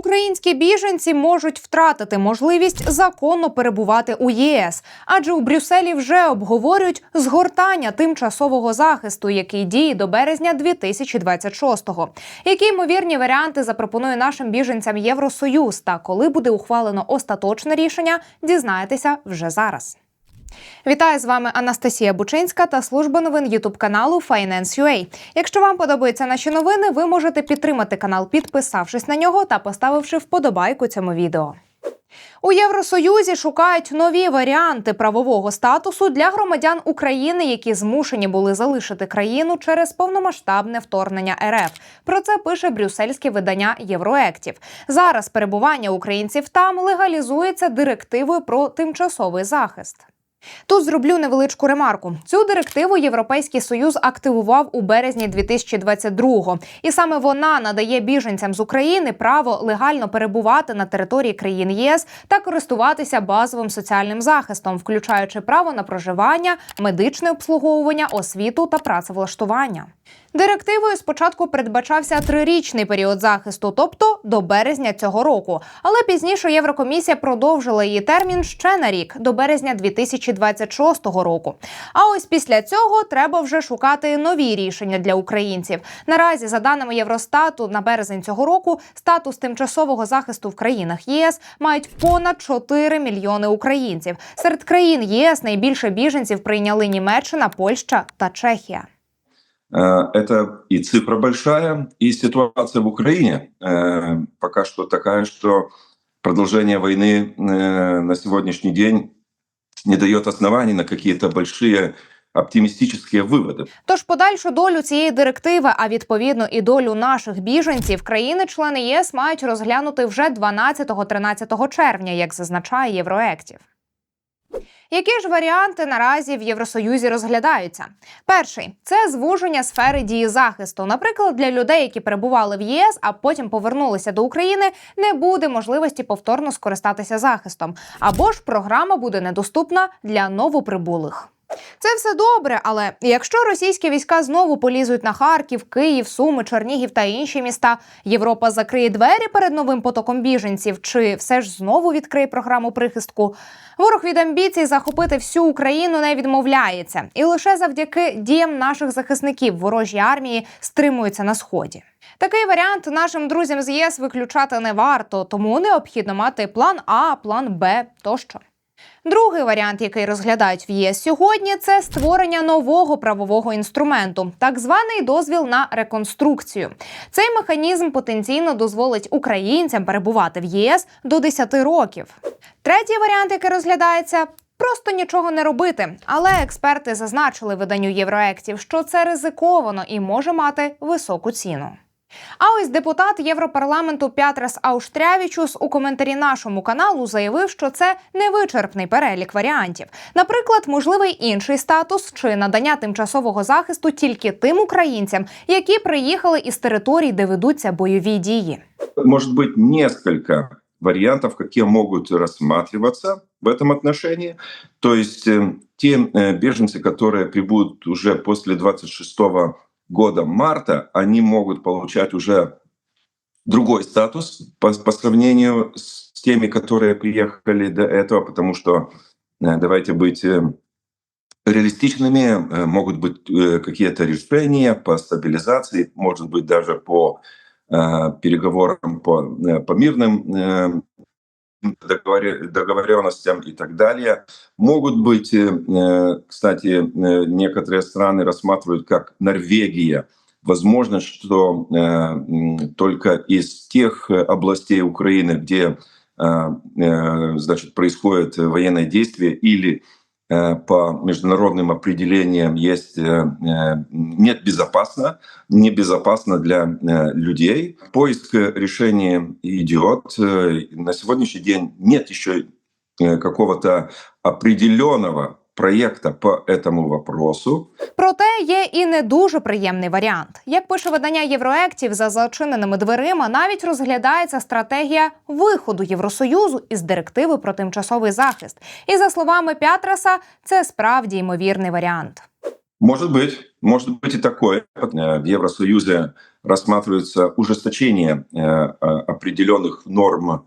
Українські біженці можуть втратити можливість законно перебувати у ЄС, адже у Брюсселі вже обговорюють згортання тимчасового захисту, який діє до березня 2026-го. Які ймовірні варіанти запропонує нашим біженцям Євросоюз та коли буде ухвалено остаточне рішення, дізнаєтеся вже зараз. Вітаю з вами Анастасія Бучинська та служба новин Ютуб каналу Finance.ua. Якщо вам подобаються наші новини, ви можете підтримати канал, підписавшись на нього та поставивши вподобайку цьому відео. У Євросоюзі шукають нові варіанти правового статусу для громадян України, які змушені були залишити країну через повномасштабне вторгнення РФ. Про це пише брюссельське видання Євроектів. Зараз перебування українців там легалізується директивою про тимчасовий захист. Тут зроблю невеличку ремарку. Цю директиву Європейський союз активував у березні 2022-го. і саме вона надає біженцям з України право легально перебувати на території країн ЄС та користуватися базовим соціальним захистом, включаючи право на проживання, медичне обслуговування, освіту та працевлаштування. Директивою спочатку передбачався трирічний період захисту, тобто до березня цього року. Але пізніше Єврокомісія продовжила її термін ще на рік до березня 2026 року. А ось після цього треба вже шукати нові рішення для українців. Наразі, за даними Євростату, на березень цього року статус тимчасового захисту в країнах ЄС мають понад 4 мільйони українців. Серед країн ЄС найбільше біженців прийняли Німеччина, Польща та Чехія. Э, это и цифра большая, и ситуация в Украине э, пока что такая, что продолжение войны э, на сегодняшний день не дает оснований на какие-то большие оптимістичні виводи. Тож подальшу долю цієї директиви, а відповідно і долю наших біженців, країни-члени ЄС мають розглянути вже 12-13 червня, як зазначає Євроектів. Які ж варіанти наразі в Євросоюзі розглядаються? Перший це звуження сфери дії захисту. Наприклад, для людей, які перебували в ЄС, а потім повернулися до України, не буде можливості повторно скористатися захистом, або ж програма буде недоступна для новоприбулих. Це все добре, але якщо російські війська знову полізуть на Харків, Київ, Суми, Чернігів та інші міста, Європа закриє двері перед новим потоком біженців, чи все ж знову відкриє програму прихистку? Ворог від амбіцій захопити всю Україну не відмовляється, і лише завдяки діям наших захисників ворожі армії стримуються на сході. Такий варіант нашим друзям з ЄС виключати не варто, тому необхідно мати план А, план Б тощо. Другий варіант, який розглядають в ЄС сьогодні, це створення нового правового інструменту, так званий дозвіл на реконструкцію. Цей механізм потенційно дозволить українцям перебувати в ЄС до 10 років. Третій варіант, який розглядається. Просто нічого не робити, але експерти зазначили виданню євроектів, що це ризиковано і може мати високу ціну. А ось депутат Європарламенту Пятрас Ауштрявічус у коментарі нашому каналу заявив, що це невичерпний перелік варіантів. Наприклад, можливий інший статус чи надання тимчасового захисту тільки тим українцям, які приїхали із територій, де ведуться бойові дії. Может быть несколько вариантов, какие могут рассматриваться в этом отношении. То есть э, те э, беженцы, которые прибудут уже после 26 года марта они могут получать уже другой статус по, по сравнению с теми, которые приехали до этого, потому что э, давайте быть э, реалистичными, э, могут быть какие-то решения по стабилизации, может быть даже по переговорам по, по мирным договоренностям и так далее. Могут быть, э, кстати, э, некоторые страны рассматривают как Норвегия. Возможно, что э, только из тех областей Украины, где значит, происходит военное действие или по международным определениям есть э, э, нет безопасно, небезопасно для людей. Поиск решения идет. На сегодняшний день нет еще какого-то определенного проєкта по этому вопросу. Проте є і не дуже приємний варіант. Як пише видання Євроектів за зачиненими дверима, навіть розглядається стратегія виходу Євросоюзу із директиви про тимчасовий захист. І за словами Пятраса, це справді ймовірний варіант. Может быть, может быть и такое. Э, В Евросоюзе рассматривается ужесточение э, э, определенных норм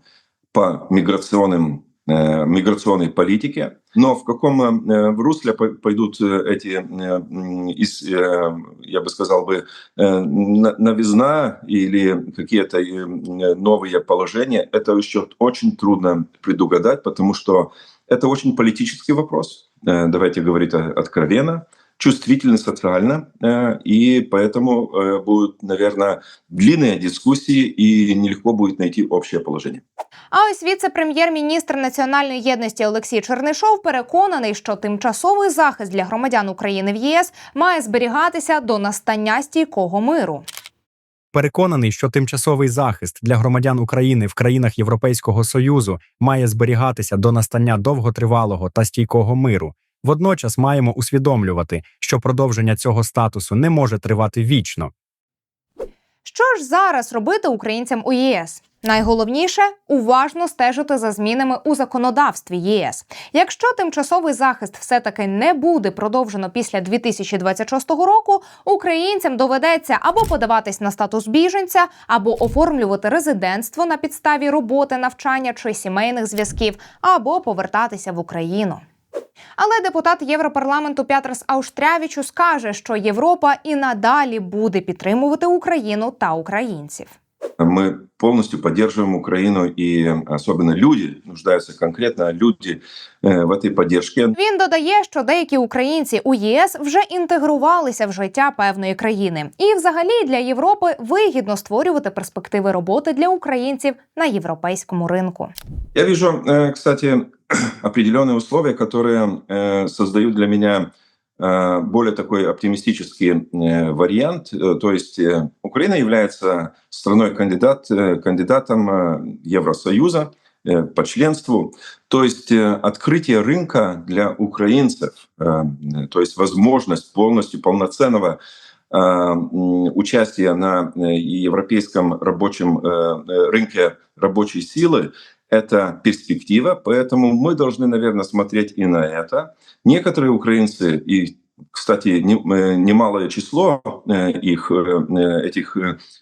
по миграционным э, миграционной политике. Но в каком э, в русле по- пойдут э, эти, э, э, я бы сказал бы, э, на- новизна или какие-то э, новые положения, это еще очень трудно предугадать, потому что это очень политический вопрос. Э, Давайте говорить откровенно чувствительный социально, э, и поэтому э, будут, наверное, длинные дискуссии, и нелегко будет найти общее положение. А ось віце-прем'єр-міністр національної єдності Олексій Чернишов переконаний, що тимчасовий захист для громадян України в ЄС має зберігатися до настання стійкого миру. Переконаний, що тимчасовий захист для громадян України в країнах Європейського Союзу має зберігатися до настання довготривалого та стійкого миру. Водночас маємо усвідомлювати, що продовження цього статусу не може тривати вічно. Що ж зараз робити українцям у ЄС? Найголовніше уважно стежити за змінами у законодавстві ЄС. Якщо тимчасовий захист все таки не буде продовжено після 2026 року, українцям доведеться або подаватись на статус біженця, або оформлювати резидентство на підставі роботи, навчання чи сімейних зв'язків, або повертатися в Україну. Але депутат Європарламенту Пятрас Ауштрявічус каже, що Європа і надалі буде підтримувати Україну та українців. Мы полностью поддерживаем Украину, и особенно люди, нуждаются конкретно люди э, в этой поддержке. Він додає, що деякі українці у ЄС вже інтегрувалися в життя певної країни, і взагалі для Європи вигідно створювати перспективи роботи для українців на європейському ринку. Я вижу, э, кстати, определенные условия, которые э, создают для меня э, более такой оптимистический э, вариант. Э, То есть э, Украина является страной-кандидат, э, кандидатом э, Евросоюза э, по членству. То есть открытие рынка для украинцев, то есть возможность полностью полноценного участия на европейском рабочем рынке рабочей силы, это перспектива, поэтому мы должны, наверное, смотреть и на это. Некоторые украинцы, и, кстати, э, немалое число э, их, э, этих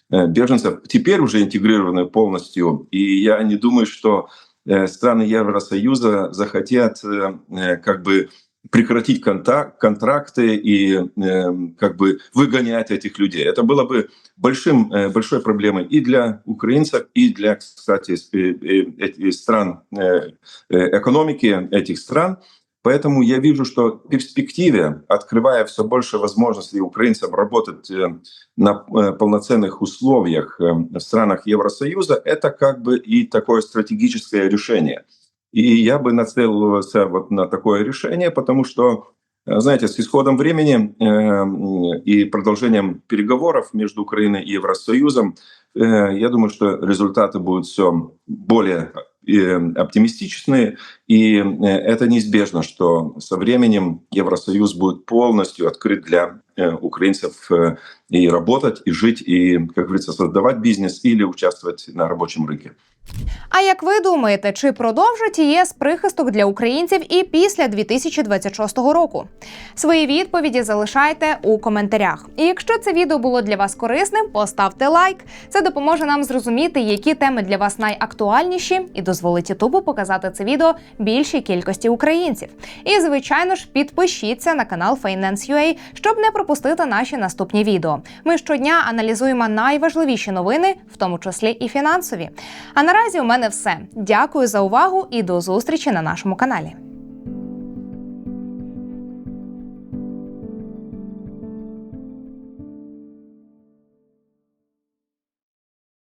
беженцев, теперь уже интегрированы полностью. И я не думаю, что страны Евросоюза захотят как бы прекратить контак- контракты и как бы выгонять этих людей. Это было бы большим, большой проблемой и для украинцев, и для, кстати, стран, экономики этих стран. Поэтому я вижу, что в перспективе, открывая все больше возможностей украинцам работать э, на э, полноценных условиях э, в странах Евросоюза, это как бы и такое стратегическое решение. И я бы нацелился вот на такое решение, потому что, знаете, с исходом времени и продолжением переговоров между Украиной и Евросоюзом, я думаю, что результаты будут все более оптимистичные, и э, это неизбежно, что со временем Евросоюз будет полностью открыт для э, украинцев э, и работать, и жить, и, как говорится, создавать бизнес или участвовать на рабочем рынке. А як ви думаєте, чи продовжить ЄС прихисток для українців і після 2026 року? Свої відповіді залишайте у коментарях. І якщо це відео було для вас корисним, поставте лайк. Це допоможе нам зрозуміти, які теми для вас найактуальніші, і дозволить Ютубу показати це відео більшій кількості українців. І звичайно ж, підпишіться на канал Finance.ua, щоб не пропустити наші наступні відео. Ми щодня аналізуємо найважливіші новини, в тому числі і фінансові. А наразі у мене все. Дякую за увагу і до зустрічі на нашому каналі.